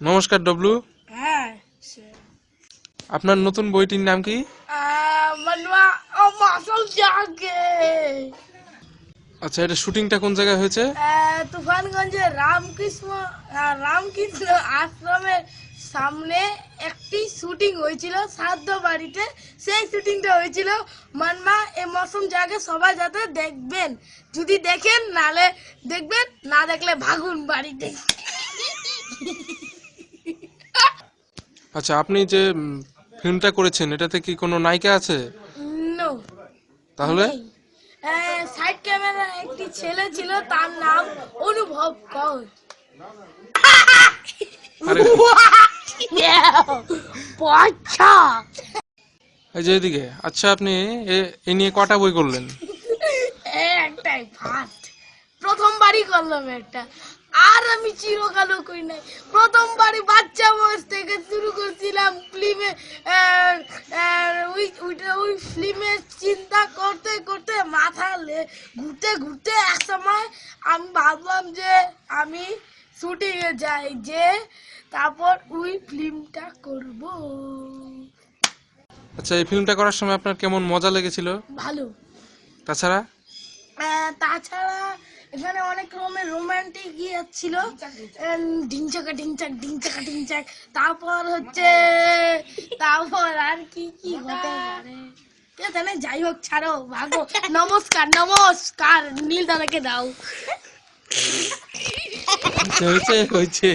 নমস্কার ডব্লু হ্যাঁ আপনার নতুন বইটির নাম কি? আচ্ছা এটা শুটিংটা কোন জায়গায় হয়েছে? তুফানগঞ্জে রামকৃষ্ণ রামকৃষ্ণ আশ্রমের সামনে একটি শুটিং হয়েছিল সাধ্য বাড়িতে। সেই শুটিংটা হয়েছিল। মানমা এ মৌসুম জাগে সবাই যাতে দেখবেন। যদি দেখেন নালে দেখবেন না দেখলে ভাগুন বাড়িতে। আচ্ছা আপনি যে ফিল্মটা করেছেন এটাতে কি কোনো নায়িকা আছে? নো। তাহলে? সাইড ক্যামেরা একটি ছেলে ছিল তার নাম অনুভব কর। এই যে এদিকে আচ্ছা আপনি এ- এ নিয়ে কটা বই করলেন? একটাই ফার্স্ট প্রথমবারই করলাম একটা। আর আমি চিরকালও করি নাই। প্রথমবারই বাচ্চা বয়স থেকে শুরু করছিলাম ফিল্মে ওই ফিল্মের চিন্তা করতে করতে মাথা ঘুরতে ঘুরতে এক সময় আমি ভাবলাম যে আমি শুটিংয়ে যাই যে তারপর ওই ফিল্মটা করব। আচ্ছা এই ফিল্মটা করার সময় আপনার কেমন মজা লেগেছিল? ভালো। তাছাড়া? তাছাড়া এখানে অনেক রকমের রোমান্টিক ইয়ে ছিল। ঢিংচাকা ঢিংচাক ঢিংচাকা ঢিংচাক তারপর হচ্ছে, তারপর আর কি কি হতে পারে ঠিক আছে না যাই হোক, ছাড়ো, ভাগো। নমস্কার নমস্কার, নীল দাদাকে দাও। হয়েছে হয়েছে।